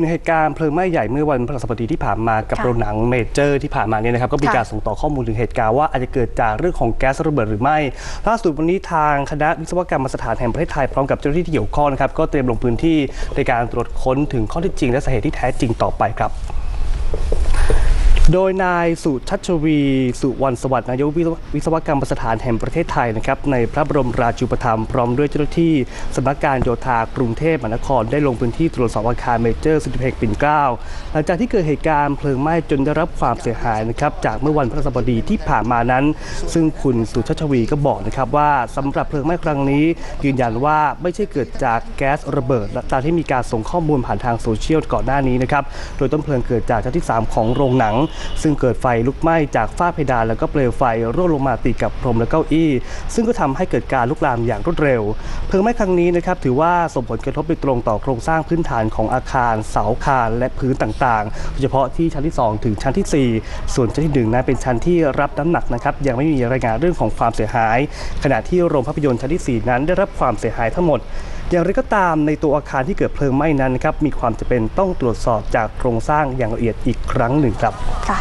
ในเหตุการณ์เพลิงไหม้ใหญ่เมื่อวันพฤหัสบดีที่ผ่านมากับค่ะ โรงหนังเมเจอร์ที่ผ่านมาเนี่ยนะครับก็มีค่ะการส่งต่อข้อมูลถึงเหตุการณ์ว่าอาจจะเกิดจากเรื่องของแก๊สระเบิดหรือไม่ล่าสุดวันนี้ทางคณะวิศวกรรมสถานแห่งประเทศไทยพร้อมกับเจ้าหน้าที่ที่เกี่ยวข้องนะครับก็เตรียมลงพื้นที่ในการตรวจค้นถึงข้อเท็จจริงและสาเหตุที่แท้จริงต่อไปครับ โดยนายสุชัชวี สุวรรณสวัสดิ์นายกวิศวกรรมสถานแห่งประเทศไทยนะครับในพระบรมราชูปถัมภ์พร้อมด้วยเจ้าหน้าที่สำนักการโยธากรุงเทพมหานครได้ลงพื้นที่ตรวจสอบอาคารเมเจอร์สิติเพกปิ่นเกล้าหลังจากที่เกิดเหตุการณ์เพลิงไหม้จนได้รับความเสียหายนะครับจากเมื่อวันพฤหัสบดีที่ผ่านมานั้น ซึ่งคุณสุชัชวีก็บอกนะครับว่าสำหรับเพลิงไหม้ครั้งนี้ ยืนยันว่าไม่ใช่เกิดจากแก๊สระเบิดตามที่มีการส่งข้อมูลผ่านทางโซเชียลก่อนหน้านี้นะครับโดยต้นเพลิงเกิดจากชั้นที่ 3 ของโรงหนังซึ่งเกิดไฟลุกไหม้จากฝ้าเพดานแล้วก็เปลวไฟร่วงลงมาติดกับพรมและเก้าอี้ ซึ่งก็ทำให้เกิดการลุกลามอย่างรวดเร็ว เพลิงไหม้ครั้งนี้นะครับถือว่าส่งผลกระทบโดยตรงต่อโครงสร้างพื้นฐานของอาคาร เสาคานและพื้นต่างๆ โดยเฉพาะที่ชั้นที่ 2 ถึงชั้นทีสี่4 ส่วนชั้นที่1นั้นเป็นชั้นที่รับน้ำหนักนะครับยังไม่มีรายงานเรื่องของความเสียหาย ขณะที่โรงภาพยนตร์ชั้นทีสี่ 4 นั้นได้รับความเสียหายทั้งหมดอย่างไรก็ตามในตัวอาคารที่เกิดเพลิงไหม้นั้นนะครับมีความจำเป็นต้องตรวจสอบจากโครงสร้างอย่างละเอียดอีกครั้งหนึ่งครับค่ะ